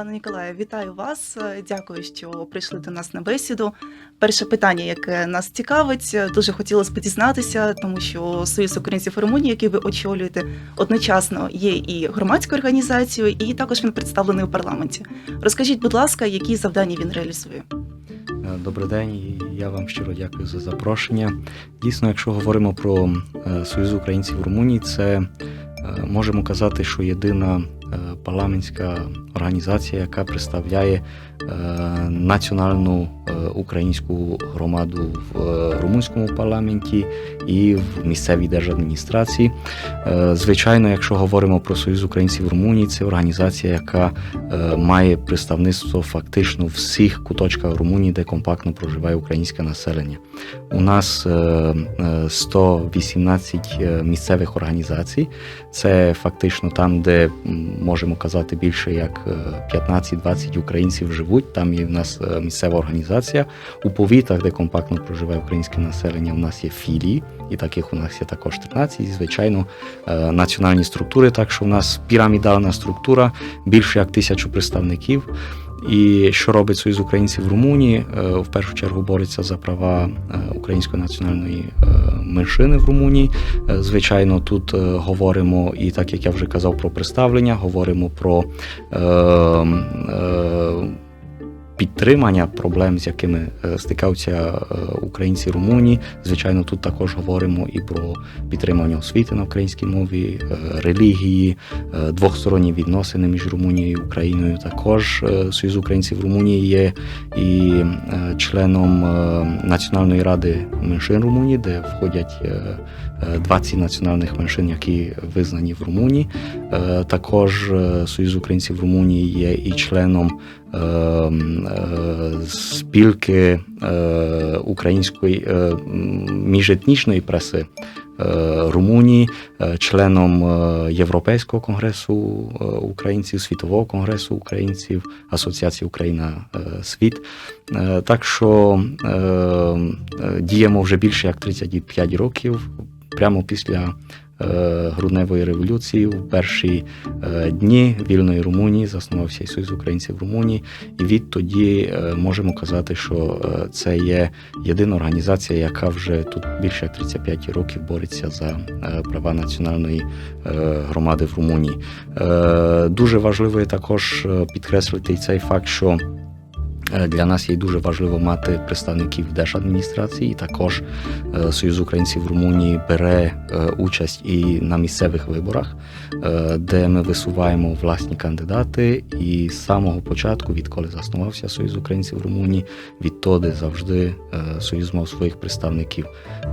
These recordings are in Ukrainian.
Пане Ніколаю, вітаю вас. Дякую, що прийшли до нас на бесіду. Перше питання, яке нас цікавить, дуже хотілося б дізнатися, тому що Союз українців Румунії, який ви очолюєте, одночасно є і громадською організацією, і також він представлений у парламенті. Розкажіть, будь ласка, які завдання він реалізує? Е, Добрий день, я вам щиро дякую за запрошення. Дійсно, якщо говоримо про е, Союз українців в Румунії, це е, можемо казати, що єдина парламентська організація, яка представляє е, національну е, українську громаду в е, румунському парламенті і в місцевій держадміністрації. Е, Звичайно, якщо говоримо про Союз українців в Румунії, це організація, яка е, має представництво фактично в всіх куточках Румунії, де компактно проживає українське населення. У нас е, е, 118 е, місцевих організацій. Це фактично там, де можемо казати більше як е, 15-20 українців живуть. Там є в нас е, місцева організація. У повітах, де компактно проживає українське населення, у нас є філії, і таких у нас є також 13. І, звичайно, е, національні структури. Так що у нас пірамідальна структура, більше як тисячу представників. І що робить Союз українців в Румунії? Е, В першу чергу бореться за права української національної меншини в Румунії. Звичайно, тут говоримо, і так як я вже казав про представлення, говоримо про е, е, підтримання проблем, з якими е, стикаються е, українці Румунії. Звичайно, тут також говоримо і про підтримання освіти на українській мові, е, релігії, двосторонні відносини між Румунією і Україною. Також Союз українців Румунії є і членом Національної ради меншин Румунії, де входять 20 національних меншин, які визнані в Румунії. Е, Також е, Союз українців Румунії є і членом е, е, спілки е, української е, міжетнічної преси е, Румунії, е, членом е, Європейського конгресу е, українців, Світового конгресу українців, Асоціації Україна е, Світ. Е, Так що е, е, діємо вже більше як 35 років, прямо після. е, Грудневої революції в перші е, дні вільної Румунії заснувався і Союз українців Румунії, і відтоді е, можемо казати, що це є єдина організація, яка вже тут більше як 35 років бореться за права національної громади в Румунії. Дуже важливо є також підкреслити цей факт, що для нас є дуже важливо мати представників держадміністрації. Також е, Союз українців в Румунії бере е, участь і на місцевих виборах, е, де ми висуваємо власні кандидати. І з самого початку, відколи заснувався Союз українців в Румунії, відтоді завжди е, Союз мав своїх представників.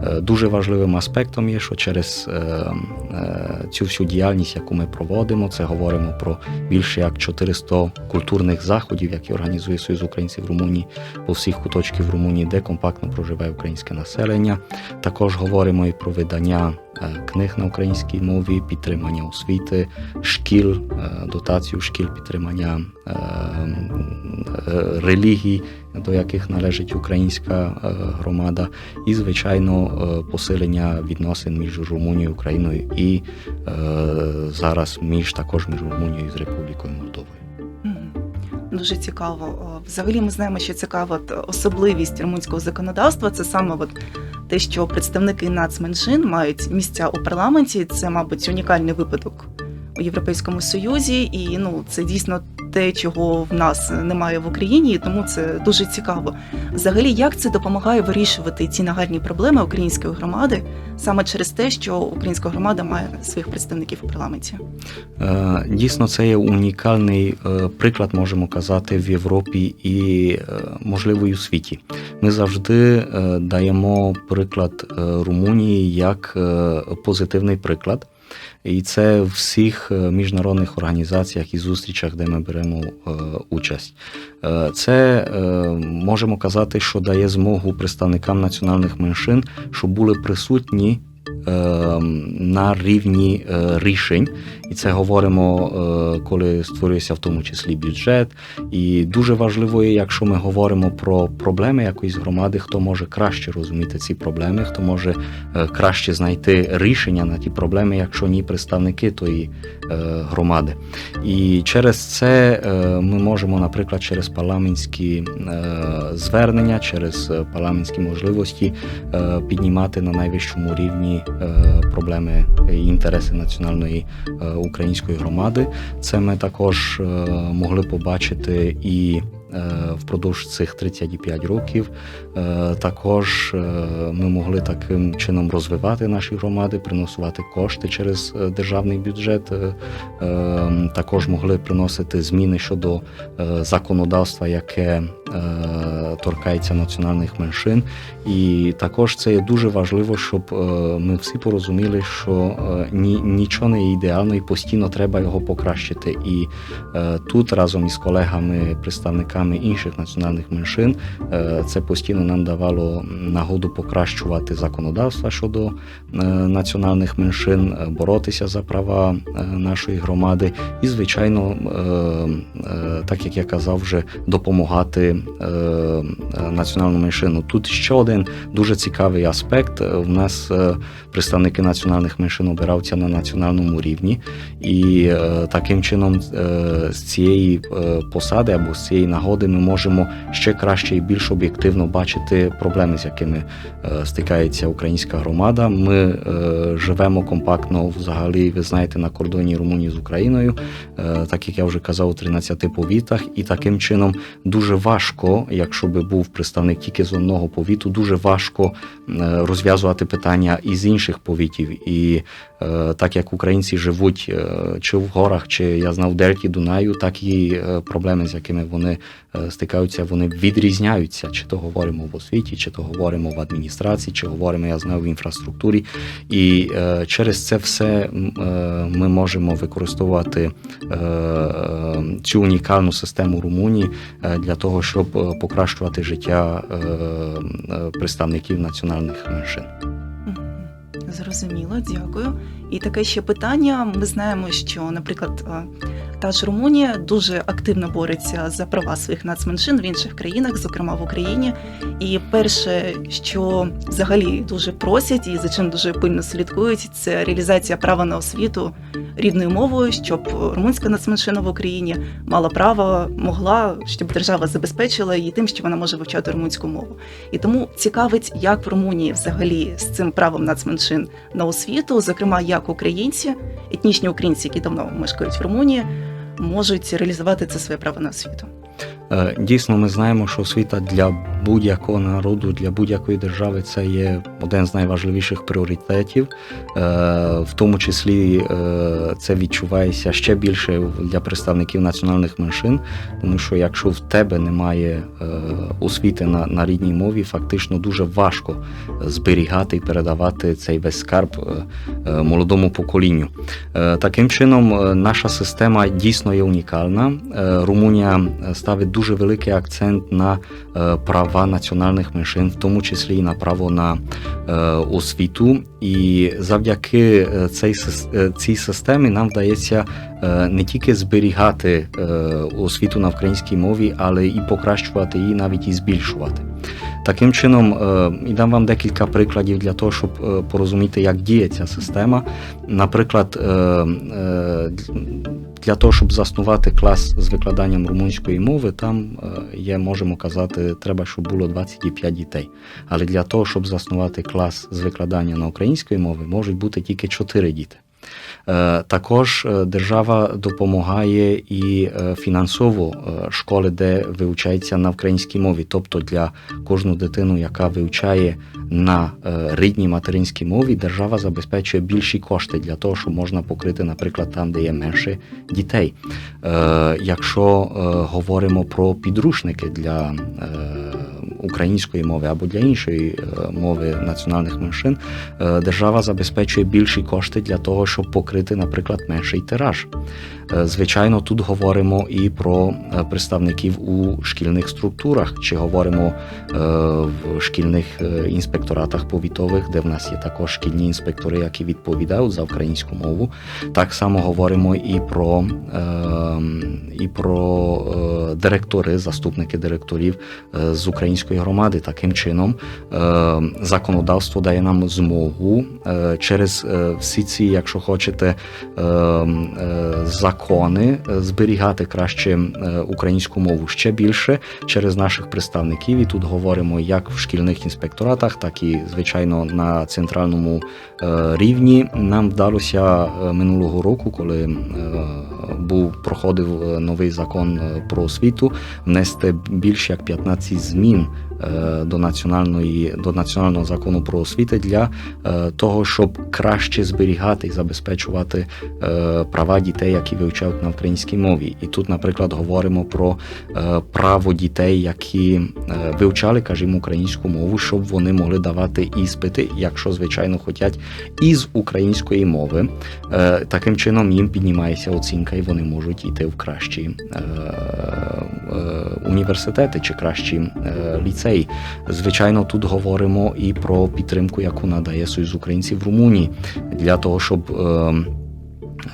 Е, Дуже важливим аспектом є, що через е, е, цю всю діяльність, яку ми проводимо, це говоримо про більше як 400 культурних заходів, які організує Союз українців в Румунії по всіх куточків Румунії, де компактно проживає українське населення. Також говоримо і про видання е, книг на українській мові, підтримання освіти, шкіл, е, дотацію шкіл, підтримання е, релігій, до яких належить українська громада, і звичайно посилення відносин між Румунією Україною і зараз між також між Румунією і з Республікою Молдовою. Дуже цікаво. Взагалі, ми знаємо, що цікава особливість румунського законодавства це саме от те, що представники нацменшин мають місця у парламенті. Це, мабуть, унікальний випадок у Європейському Союзі, і ну це дійсно те, чого в нас немає в Україні, і тому це дуже цікаво. Взагалі, як це допомагає вирішувати ці нагальні проблеми української громади саме через те, що українська громада має своїх представників у парламенті? Е, Дійсно, це є унікальний е, приклад, можемо казати, в Європі і, е, можливо, і у світі. Ми завжди даємо приклад Румунії як позитивний приклад. І це в всіх е, міжнародних організаціях і зустрічах, де ми беремо е, участь. Е, Це можемо казати, що дає змогу представникам національних меншин, щоб були присутні е, на рівні рішень. І це говоримо, е, коли створюється в тому числі бюджет. І дуже важливо якщо ми говоримо про проблеми якоїсь громади, хто може краще розуміти ці проблеми, хто може е, краще знайти рішення на ті проблеми, якщо ні представники тої е, громади. І через це ми можемо, наприклад, через парламентські звернення, через парламентські можливості піднімати на найвищому рівні проблеми і інтереси національної української громади. Це ми також е, могли побачити і. Е, Впродовж цих 35 років Е, також е, ми могли таким чином розвивати наші громади, приносувати кошти через державний бюджет. Також могли приносити зміни щодо законодавства, яке торкається національних меншин. І також це є дуже важливо, щоб ми всі порозуміли, що ні, нічого не є ідеально і постійно треба його покращити. І тут разом із колегами, представниками інших національних меншин, е, це постійно нам давало нагоду покращувати законодавство щодо е, національних меншин, е, боротися за права нашої громади, і, звичайно, так як я казав, вже допомагати е, меншину. Тут ще один дуже цікавий аспект. У нас представники національних меншин обираються на національному рівні, і таким чином з цієї посади або з цієї нагоди ми можемо ще краще і більш об'єктивно бачити проблеми, з якими е, стикається українська громада. Ми е, живемо компактно взагалі, ви знаєте, на кордоні Румунії з Україною, е, так як я вже казав, у 13 повітах, і таким чином дуже важко, якщо би був представник тільки з одного повіту, дуже важко розв'язувати питання із інших повітів. І так як українці живуть е, чи в горах, чи я знав дельті Дунаю, так і е, проблеми, з якими вони е, стикаються, вони відрізняються. Чи то говоримо в освіті, чи то говоримо в адміністрації, чи говоримо, я знаю, в інфраструктурі. І е, через це все е, ми можемо використовувати е, е, цю унікальну систему Румунії е, для того, щоб е, покращувати життя е, е, представників національних меншин. Зрозуміло, дякую. І таке ще питання. Ми знаємо, що, наприклад, е, та ж Румунія дуже активно бореться за права своїх нацменшин в інших країнах, зокрема в Україні. І перше, що взагалі дуже просять і за чим дуже пильно слідкують, це реалізація права на освіту рідною мовою, щоб румунська нацменшина в Україні мала право, могла, щоб держава забезпечила її тим, що вона може вивчати румунську мову. І тому цікавить, як в Румунії взагалі з цим правом нацменшин на освіту, зокрема, як українці, етнічні українці, які давно мешкають в Румунії, можуть реалізувати це своє право на освіту. Е, Дійсно, ми знаємо, що освіта для будь-якого народу, для будь-якої держави це є один з найважливіших пріоритетів. Е, В тому числі е, це відчувається ще більше для представників національних меншин, тому що якщо в тебе немає освіти на, на рідній мові, фактично дуже важко зберігати і передавати цей весь скарб молодому поколінню. Таким чином, наша система дійсно є унікальна. Румунія ставить дуже великий акцент на е, права національних меншин, в тому числі і на право на е, освіту. І завдяки е, цей, е, цій системі нам вдається не тільки зберігати освіту на українській мові, але і покращувати її, навіть і збільшувати. Таким чином, е, і дам вам декілька прикладів для того, щоб е, порозуміти, як діє ця система. Наприклад, е, для того, щоб заснувати клас з викладанням румунської мови, там є, можемо казати, треба, щоб було 25 дітей. Але для того, щоб заснувати клас з викладання на української мови, можуть бути тільки 4 діти. Е, Також е, держава допомагає і е, фінансово школи, де вивчається на українській мові. Тобто для кожну дитину, яка вивчає на рідній материнській мові, держава забезпечує більші кошти для того, щоб можна покрити, наприклад, там, де є менше дітей. Якщо говоримо про підручники для української мови або для іншої мови національних меншин, держава забезпечує більші кошти для того, щоб покрити, наприклад, менший тираж. Е, Звичайно, тут говоримо і про е, представників у шкільних структурах, чи говоримо е, в шкільних інспекторатах повітових, де в нас є також шкільні інспектори, які відповідають за українську мову. Так само говоримо і про, е, і про директори, заступники директорів з української громади. Таким чином, е, законодавство дає нам змогу через всі ці, якщо хочете, е, е, закони е, зберігати краще е, українську мову ще більше через наших представників. І тут говоримо як в шкільних інспекторатах, так і звичайно на центральному е, рівні. Нам вдалося минулого року, коли був проходив новий закон про освіту, внести більше як 15 змін до національної до національного закону про освіту для е, того, щоб краще зберігати і забезпечувати е, права дітей, які вивчають на українській мові. І тут, наприклад, говоримо про е, право дітей, які е, вивчали, кажімо, українську мову, щоб вони могли давати іспити, якщо звичайно хочуть, із української мови. Е, Таким чином їм піднімається оцінка, і вони можуть йти в кращі е, е, університети чи кращі е, ліцеї. Звичайно, тут говоримо і про підтримку, яку надає Союз українців в Румунії для того, щоб.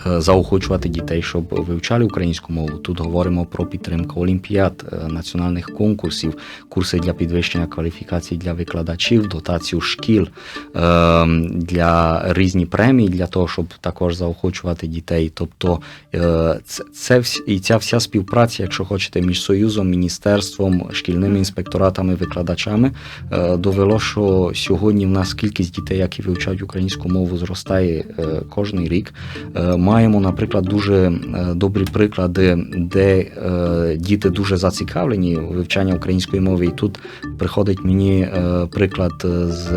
Е, Заохочувати дітей, щоб вивчали українську мову. Тут говоримо про підтримку олімпіад, е, національних конкурсів, курси для підвищення кваліфікації для викладачів, дотацію шкіл е, для різні премії, для того, щоб також заохочувати дітей. Тобто це, і ця вся співпраця, якщо хочете, між союзом, міністерством, шкільними інспекторатами, викладачами довело, що сьогодні в нас кількість дітей, які вивчають українську мову, зростає кожний рік. Маємо, наприклад, дуже е, добрі приклади, де е, діти дуже зацікавлені у вивчанні української мови. І тут приходить мені е, приклад з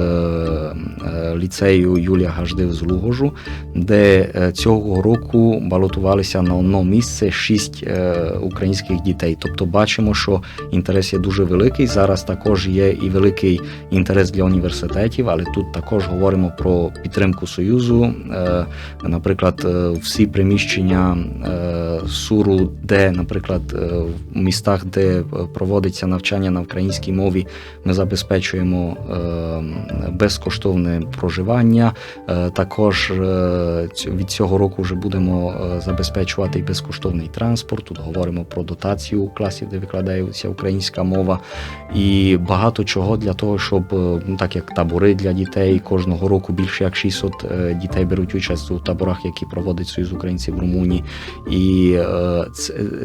ліцею Юлія Гаждив з Лугожу, де цього року балотувалися на одно місце шість українських дітей. Тобто бачимо, що інтерес є дуже великий. Зараз також є і великий інтерес для університетів, але тут також говоримо про підтримку союзу. Наприклад, всі приміщення е, суру, де, наприклад, е, в містах, де е, проводиться навчання на українській мові, ми забезпечуємо безкоштовне проживання. Також від цього року вже будемо забезпечувати безкоштовний транспорт. Тут говоримо про дотацію у класів, де викладається українська мова, і багато чого для того, щоб ну, так як табори для дітей кожного року більше як 600 е, дітей беруть участь у таборах, які проводить Союз українців в Румунії. І е,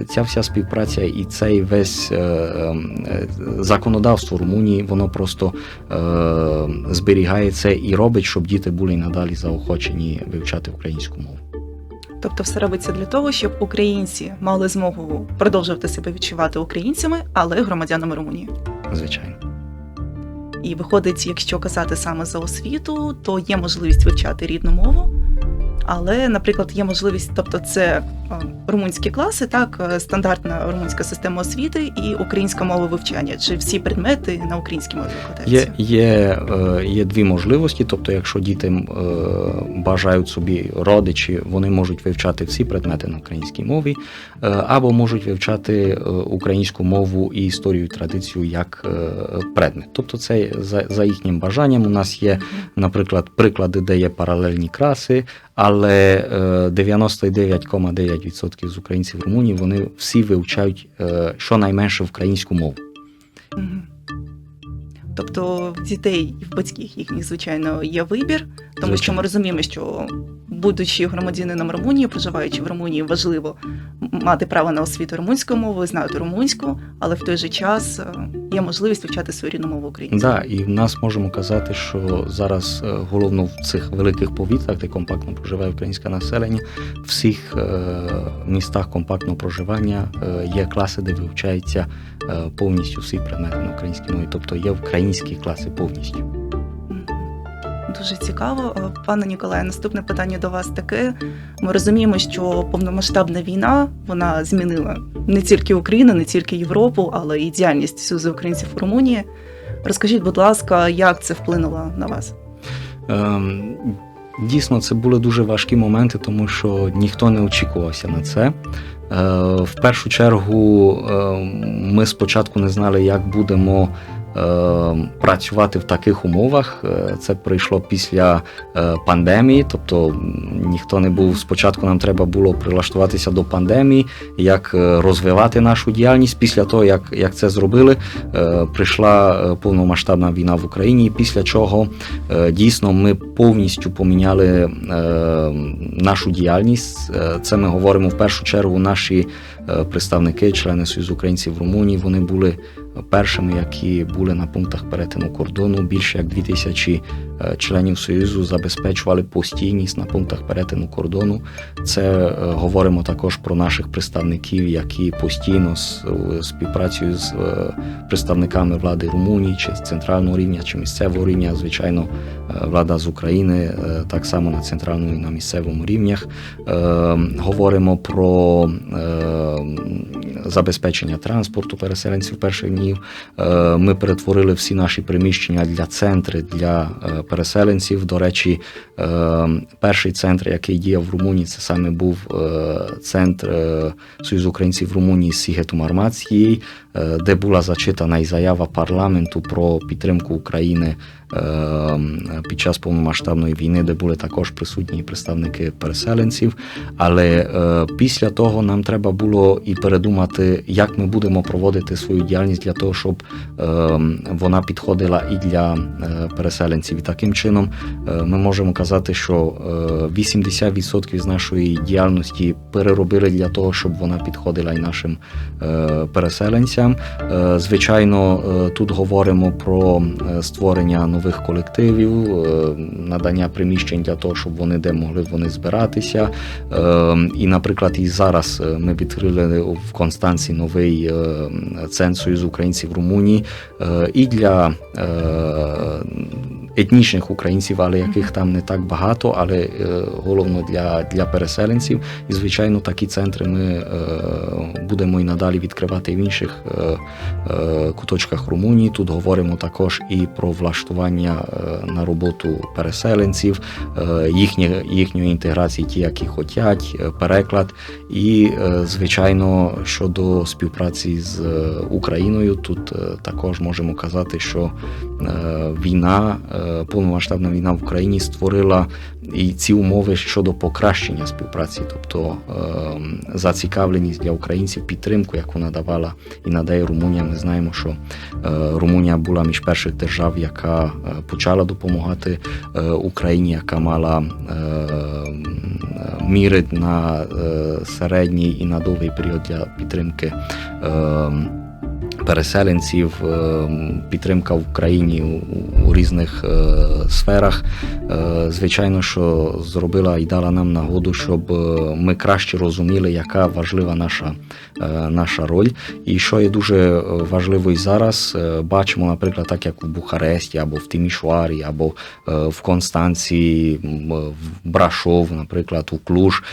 ця вся співпраця і цей весь е, е, законодавство Румунії, воно просто зберігає це і робить, щоб діти були надалі заохочені вивчати українську мову. Тобто все робиться для того, щоб українці мали змогу продовжувати себе відчувати українцями, але громадянами Румунії. Звичайно. І виходить, якщо казати саме за освіту, то є можливість вивчати рідну мову. Але, наприклад, є можливість, тобто це е, румунські класи, так, е, стандартна румунська система освіти і українська мова вивчання. Чи всі предмети на українській мові викладаються? Є, є, е, є дві можливості. Тобто, якщо діти бажають собі родичі, вони можуть вивчати всі предмети на українській мові, або можуть вивчати українську мову і історію, і традицію як предмет. Тобто, це за, за їхнім бажанням. У нас є, наприклад, приклади, де є паралельні краси, але е, 99,9% з українців в Румунії вони всі вивчають е, щонайменше українську мову. Тобто в дітей і в батьків їхніх, звичайно, є вибір, тому що ми розуміємо, що будучи громадянином Румунії, проживаючи в Румунії, важливо мати право на освіту румунською мовою, знати румунську, але в той же час е, є можливість вивчати свою рідну мову українською. Да, і в нас можемо казати, що зараз е, головно в цих великих повітах, де компактно проживає українське населення, в всіх е, містах компактного проживання є класи, де вивчаються е, повністю всі предмети на українській мові, тобто є українські класи повністю. Дуже цікаво. Пане Ніколає, наступне питання до вас таке. Ми розуміємо, що повномасштабна війна вона змінила не тільки Україну, не тільки Європу, але і діяльність Союзу українців у Румунії. Розкажіть, будь ласка, як це вплинуло на вас? Ем, Дійсно, це були дуже важкі моменти, тому що ніхто не очікувався на це. Е, В першу чергу е, ми спочатку не знали, як будемо працювати в таких умовах. Е, Це прийшло після е, пандемії, тобто ніхто не був спочатку. Нам треба було прилаштуватися до пандемії, як е, розвивати нашу діяльність. Після того, як, як це зробили, прийшла повномасштабна війна в Україні, після чого Дійсно, ми повністю поміняли нашу діяльність. Це ми говоримо в першу чергу. Наші представники, члени Союзу українців в Румунії, вони були першими, які були на пунктах перетину кордону. Більше як 2000 е, членів Союзу забезпечували постійність на пунктах перетину кордону. Це е, говоримо також про наших представників, які постійно з- співпрацюють з представниками влади Румунії, чи з центрального рівня, чи місцевого рівня, звичайно, е, влада з України, так само на центральному і на місцевому рівнях. Говоримо про забезпечення транспорту переселенців днів. Е, Ми перетворили всі наші приміщення для центри для е, переселенців. До речі, е, перший центр, який діяв в Румунії, це саме був центр Союзу українців Румунії Сігету Мармацькій, е, де була зачитана і заява парламенту про підтримку України під час повномасштабної війни, де були також присутні представники переселенців. Але е, після того нам треба було і передумати, як ми будемо проводити свою діяльність для того, щоб е, вона підходила і для е, переселенців. І таким чином е, ми можемо казати, що е, 80% з нашої діяльності переробили для того, щоб вона підходила і нашим переселенцям. Звичайно, тут говоримо про створення нових колективів, е, надання приміщень для того, щоб вони де могли вони збиратися. Е, І, наприклад, і зараз е, ми відкрили в Констанції новий центр Союзу українців в Румунії і для етнічних українців, але яких там не так багато, але е, головно для, для переселенців. І, звичайно, такі центри ми е, будемо і надалі відкривати в інших е, куточках Румунії. Тут говоримо також і про влаштування на роботу переселенців, їхні, їхньої інтеграції, ті, які хочуть, е, переклад. І, звичайно, щодо співпраці з Україною, тут також можемо казати, що війна, повномасштабна війна в Україні створила і ці умови щодо покращення співпраці, тобто е, зацікавленість для українців, підтримку, яку надавала і надає Румунія. Ми знаємо, що е, Румунія була між перших держав, яка е, почала допомагати е, Україні, яка мала е, міри на середній і на довгий період для підтримки. Переселенців, е, підтримка в Україні у, різних е, сферах, е, звичайно, що зробила і дала нам нагоду, щоб ми краще розуміли, яка важлива наша, наша роль. І що є дуже важливо і зараз, бачимо, наприклад, так як в Бухаресті, або в Тимішуарі, або в Констанції, в Брашов, наприклад, у Клуж.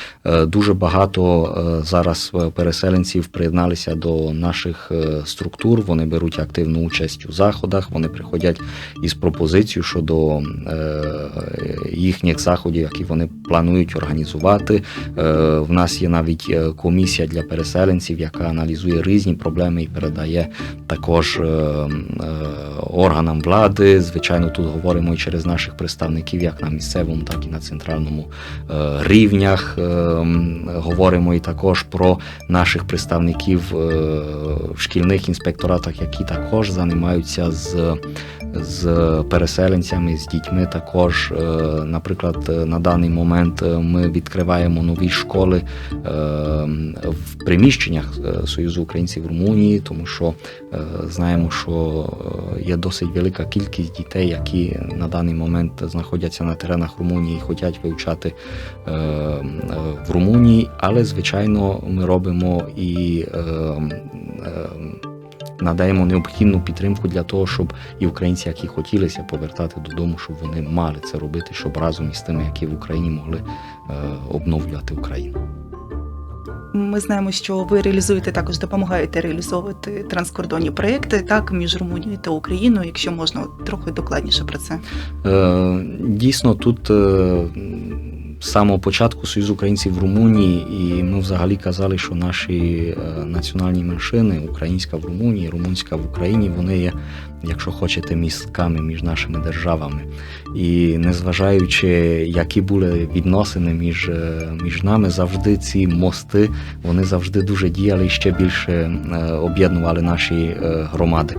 Дуже багато зараз переселенців приєдналися до наших е, структур. Вони беруть активну участь у заходах. Вони приходять із пропозицією щодо е, їхніх заходів, які вони планують організувати. Е, В нас є навіть е, комісія для переселенців, яка аналізує різні проблеми і передає також е, органам влади. Звичайно, тут говоримо і через наших представників, як на місцевому, так і на центральному рівнях. Говоримо і також про наших представників в шкільних інспекторатах, які також займаються з, з переселенцями, з дітьми. Також, наприклад, на даний момент е, ми відкриваємо нові школи е, в приміщеннях е, Союзу українців Румунії, тому що знаємо, що є досить велика кількість дітей, які на даний момент знаходяться на теренах Румунії і хочуть вивчати в Румунії, але звичайно ми робимо і надаємо необхідну підтримку для того, щоб і українці, які хотілися повертати додому, щоб вони мали це робити, щоб разом із тими, які в Україні могли е, обновлювати Україну. Ми знаємо, що ви реалізуєте також допомагаєте реалізовувати транскордонні проекти так між Румунією та Україною. Якщо можна трохи докладніше про це. Е, Дійсно, тут е, з самого початку Союз українців в Румунії, і ми взагалі казали, що наші е, національні меншини, українська в Румунії, румунська в Україні, вони є, якщо хочете, містками між нашими державами. І незважаючи, які були відносини між, е, між нами, завжди ці мости вони завжди дуже діяли і ще більше е, об'єднували наші громади.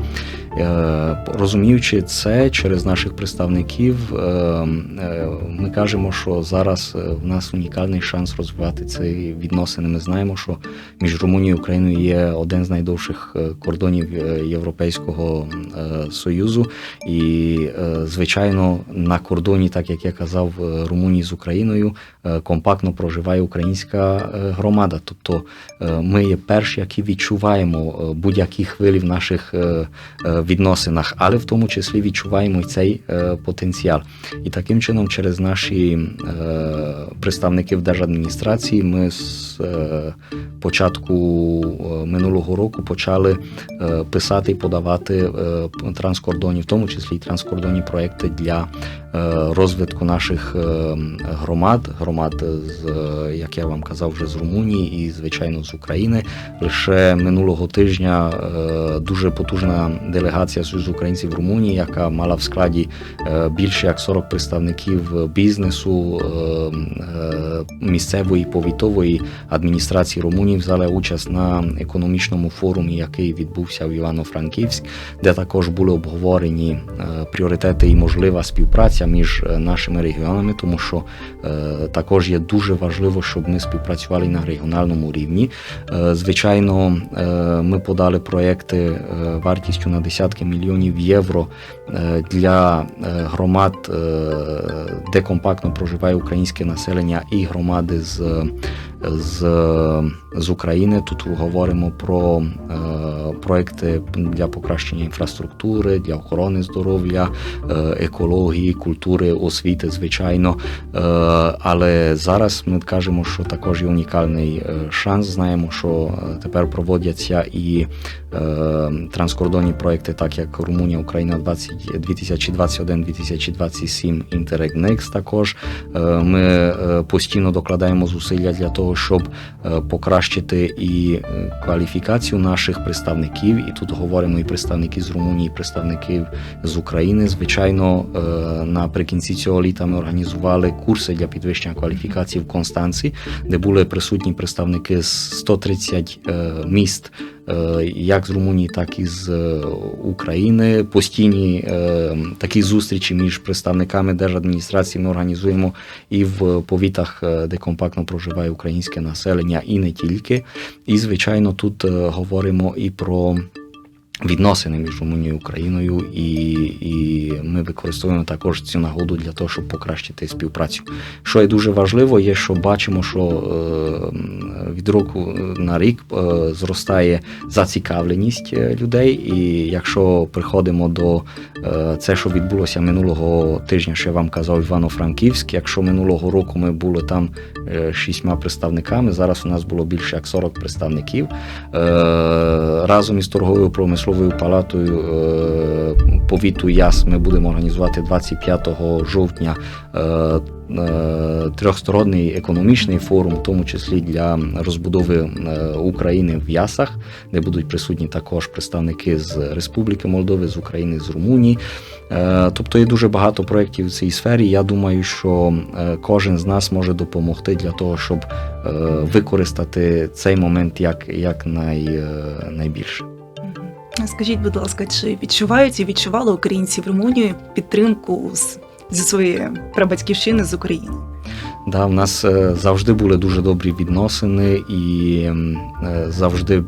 Е, Розуміючи це через наших представників, е, е, ми кажемо, що зараз в нас унікальний шанс розвивати ці відносини. Ми знаємо, що між Румунією і Україною є один з найдовших кордонів Європейського Союзу. І, звичайно, на кордоні, так як я казав, Румунії з Україною компактно проживає українська громада. Тобто ми є перші, які відчуваємо будь-які хвилі в наших відносинах, але в тому числі відчуваємо й цей е, потенціал. І таким чином, через наші е, представники в держадміністрації, ми з е, початку минулого року почали писати і подавати транскордонні, в тому числі і транскордонні проекти для розвитку наших громад, громад з, як я вам казав, вже з Румунії і, звичайно, з України. Лише минулого тижня дуже потужна делегація Союзу українців Румунії, яка мала в складі е, більше як 40 представників бізнесу, е, е, місцевої повітової адміністрації Румунії, взяла участь на економічному форумі, який відбувся в Івано-Франківськ, де також були обговорені пріоритети і можлива співпраця між нашими регіонами, тому що також є дуже важливо, щоб ми співпрацювали на регіональному рівні. Звичайно, ми подали проекти вартістю на десятки мільйонів євро е, для е, громад, е, де компактно проживає українське населення, і громади з, з, з України. Тут говоримо про проекти для покращення інфраструктури, для охорони здоров'я, екології, культури, освіти, звичайно. Але зараз ми кажемо, що також є унікальний шанс. Знаємо, що тепер проводяться і транскордонні проекти, так як Румунія, Україна 20 2021-2027 Interreg Next також. Е, Ми е, постійно докладаємо зусилля для того, щоб е, покращити і кваліфікацію наших представників. І тут говоримо і представники з Румунії, і представники з України. Звичайно, наприкінці цього літа ми організували курси для підвищення кваліфікації в Констанці, де були присутні представники з 130 е, міст. Е, Як з Румунії, так і з е, України. Постійні е, такі зустрічі між представниками держадміністрації ми організуємо і в повітах, де компактно проживає українське населення, і не тільки. І, звичайно, тут говоримо і про відносини між Румунією і Україною, і, і ми використовуємо також цю нагоду для того, щоб покращити співпрацю. Що є дуже важливо, є, що бачимо, що е, від року на рік е, зростає зацікавленість е, людей. І якщо приходимо до е, це, що відбулося минулого тижня, що я вам казав Івано-Франківськ, якщо минулого року ми були там е, шістьма представниками, зараз у нас було більше як 40 представників. Е, Разом із торговою промисловою палатою е, повіту ЯС ми будемо організувати 25 жовтня. Трьохсторонній економічний форум, в тому числі для розбудови України в Ясах, де будуть присутні також представники з Республіки Молдови, з України, з Румунії. Тобто є дуже багато проєктів в цій сфері. Я думаю, що е, кожен з нас може допомогти для того, щоб е, використати цей момент як, як най, е, найбільше. Скажіть, будь ласка, чи відчувають і відчували українці в Румунії підтримку з, зі своєї прабатьківщини з України? Да, в нас е, завжди були дуже добрі відносини, і е, завжди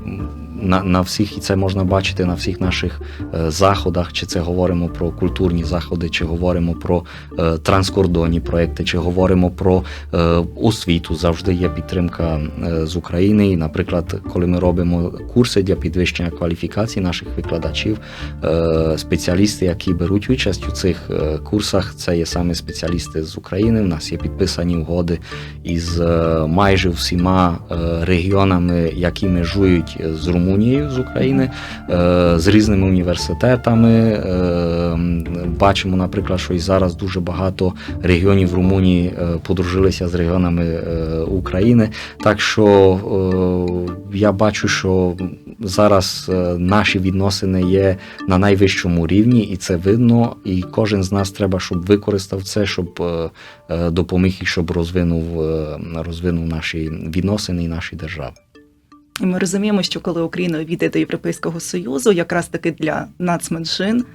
на, на всіх, і це можна бачити на всіх наших е, заходах, чи це говоримо про культурні заходи, чи говоримо про е, транскордонні проекти, чи говоримо про е, освіту. Завжди є підтримка е, з України. І, наприклад, коли ми робимо курси для підвищення кваліфікації наших викладачів, е, спеціалісти, які беруть участь у цих е, курсах, це є саме спеціалісти з України. У нас є підписані угоди із е, майже всіма е, регіонами, які межують з Румунією з України, е, з різними університетами. Е, Бачимо, наприклад, що і зараз дуже багато регіонів Румунії е, подружилися з регіонами України. Так що я бачу, що зараз наші відносини є на найвищому рівні, і це видно. І кожен з нас треба, щоб використав це, щоб допоміг і щоб розвинув, розвинув наші відносини і наші держави. І ми розуміємо, що коли Україна увійде до Європейського Союзу, якраз таки для нацменшин,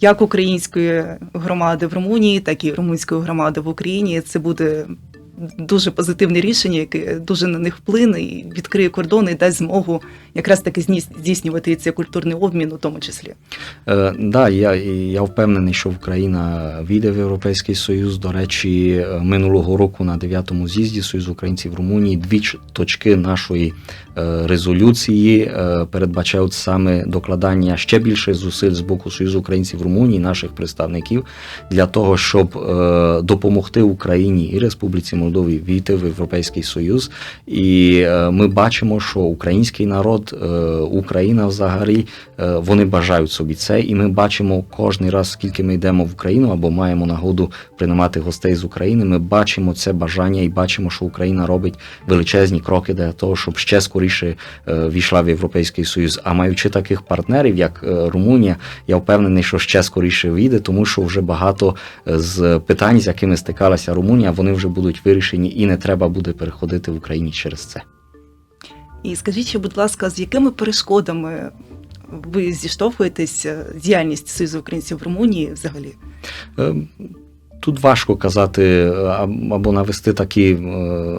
як української громади в Румунії, так і румунської громади в Україні, це буде дуже позитивне рішення, яке дуже на них вплине і відкриє кордони і дасть змогу якраз таки здійснювати цей культурний обмін у тому числі. Е, да, я, я впевнений, що Україна війде в Європейський Союз. До речі, е, минулого року на 9-му з'їзді Союзу українців Румунії дві точки нашої е, резолюції е, передбачають саме докладання ще більше зусиль з боку Союзу українців Румунії, наших представників, для того, щоб допомогти Україні і Республіці Молдові війти в Європейський Союз. І е, ми бачимо, що український народ, е, Україна взагалі, е, вони бажають собі це, і ми бачимо кожен раз, скільки ми йдемо в Україну або маємо нагоду приймати гостей з України. Ми бачимо це бажання і бачимо, що Україна робить величезні кроки для того, щоб ще скоріше війшла в Європейський Союз. А маючи таких партнерів, як Румунія, я впевнений, що ще скоріше війде, тому що вже багато з питань, з якими стикалася Румунія, вони вже будуть вирішені, і не треба буде переходити в Україні через це. І скажіть, ще, будь ласка, з якими перешкодами ви зіштовхуєтесь е, з діяльність Союзу українців в Румунії взагалі? Е, Тут важко казати е, або навести такі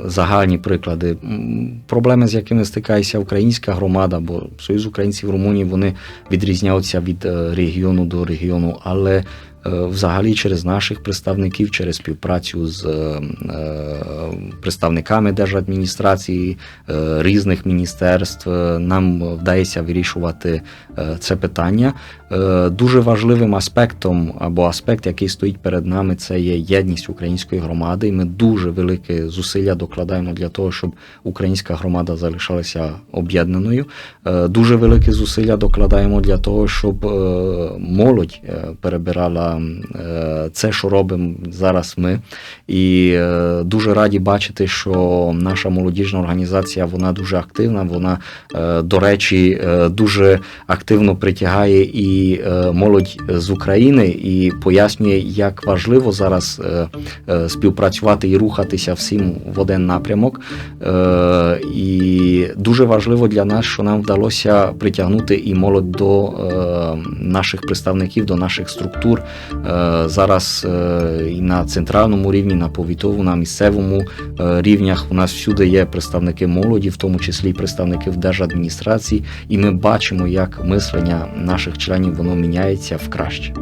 загальні приклади. Проблеми, з якими стикається українська громада, бо Союз українців в Румунії вони відрізняються від регіону до регіону, але взагалі через наших представників, через співпрацю з е, е, представниками держадміністрації е, різних міністерств, е, нам вдається вирішувати е, це питання. Е, Дуже важливим аспектом або аспект, який стоїть перед нами, це є єдність української громади. І ми дуже велике зусилля докладаємо для того, щоб українська громада залишалася об'єднаною. Е, Дуже велике зусилля докладаємо для того, щоб е, молодь перебирала це, що робимо зараз ми. І дуже раді бачити, що наша молодіжна організація вона дуже активна. Вона, до речі, дуже активно притягає і е, молодь з України і пояснює, як важливо зараз е, е, співпрацювати і рухатися всім в один напрямок. І дуже важливо для нас, що нам вдалося притягнути і молодь до наших представників, до наших структур. Зараз і на центральному рівні, на повітовому, на місцевому рівнях у нас всюди є представники молоді, в тому числі і представники в держадміністрації, і ми бачимо, як мислення наших членів воно міняється в краще.